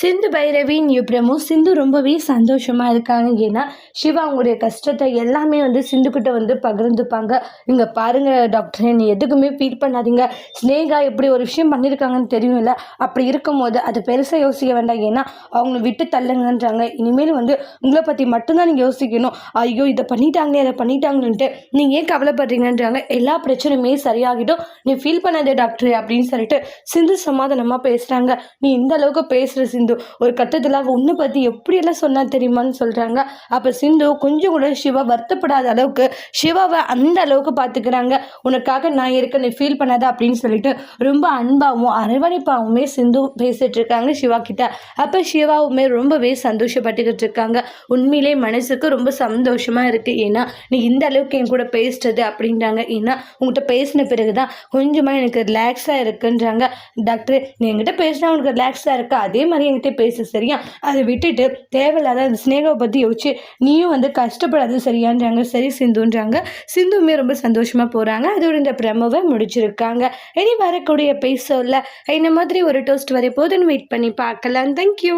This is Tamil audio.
சிந்து பைரவின் யுப்ரமும் சிந்து ரொம்பவே சந்தோஷமாக இருக்காங்க. ஏன்னா சிவா அவங்களுடைய கஷ்டத்தை எல்லாமே வந்து சிந்துக்கிட்ட வந்து பகிர்ந்துப்பாங்க. இங்கே பாருங்கள் டாக்டர் நீ எதுக்குமே ஃபீல் பண்ணாதீங்க. ஸ்னேகா இப்படி ஒரு விஷயம் பண்ணியிருக்காங்கன்னு தெரியும்ல? அப்படி இருக்கும்போது அதை பெருசாக யோசிக்க வேண்டாம். ஏன்னா அவங்கள விட்டு தள்ளுங்கன்றாங்க. இனிமேல் வந்து உங்களை பற்றி மட்டும்தான் நீங்கள் யோசிக்கணும். ஐயோ இதை பண்ணிட்டாங்களே அதை பண்ணிட்டாங்கன்ட்டு நீங்கள் ஏன் கவலைப்படுறீங்கன்றாங்க. எல்லா பிரச்சனையுமே சரியாகிடும். நீ ஃபீல் பண்ணாதே டாக்டர் அப்படின்னு சொல்லிட்டு சிந்து சமாதானமாக பேசுகிறாங்க நீ இந்த அளவுக்கு பேசுகிற சிந்து. ஒரு கட்டத்தில் அவள் உன்னை பற்றி எப்படியெல்லாம் சொன்னா தெரியுமான்னு சொல்கிறாங்க அப்போ சிந்து கொஞ்சம் கூட சிவா வருத்தப்படாத அளவுக்கு சிவாவை அந்த அளவுக்கு பார்த்துக்கிறாங்க உனக்காக நான் இருக்க நீ ஃபீல் பண்ணாத அப்படின்னு சொல்லிட்டு ரொம்ப அன்பாகவும் அரவணைப்பாகவுமே சிந்து பேசிட்டு இருக்காங்க சிவா கிட்ட. அப்போ சிவாவுமே ரொம்பவே சந்தோஷப்பட்டுக்கிட்டு இருக்காங்க. உண்மையிலே மனசுக்கு ரொம்ப சந்தோஷமாக இருக்குது ஏன்னா நீ இந்த அளவுக்கு என் கூட பேசுறது அப்படின்றாங்க. ஏன்னா உங்கள்கிட்ட பேசின பிறகு தான் கொஞ்சமாக எனக்கு ரிலாக்ஸாக இருக்குன்றாங்க. டாக்டர் நீ என்கிட்ட பேசினா உனக்கு ரிலாக்ஸாக இருக்கா? அதே மாதிரி என்கிட்ட பேசு சரியா? அதை விட்டுட்டு தேவையில்லாத அந்த ஸ்னேகாவை பற்றி யோசிச்சு நீயும் வந்து கஷ்டப்படாது சரியான்றாங்க. சரி சிந்துன்றாங்க. சிந்துமே ரொம்ப சந்தோஷமாக போகிறாங்க அதோட இந்த பிரமவை முடிச்சிருக்காங்க. இனி வரக்கூடிய பேசல இந்த மாதிரி ஒரு டோஸ்ட் வரப்போதுன்னு வெயிட் பண்ணி பார்க்கலாம். தேங்க்யூ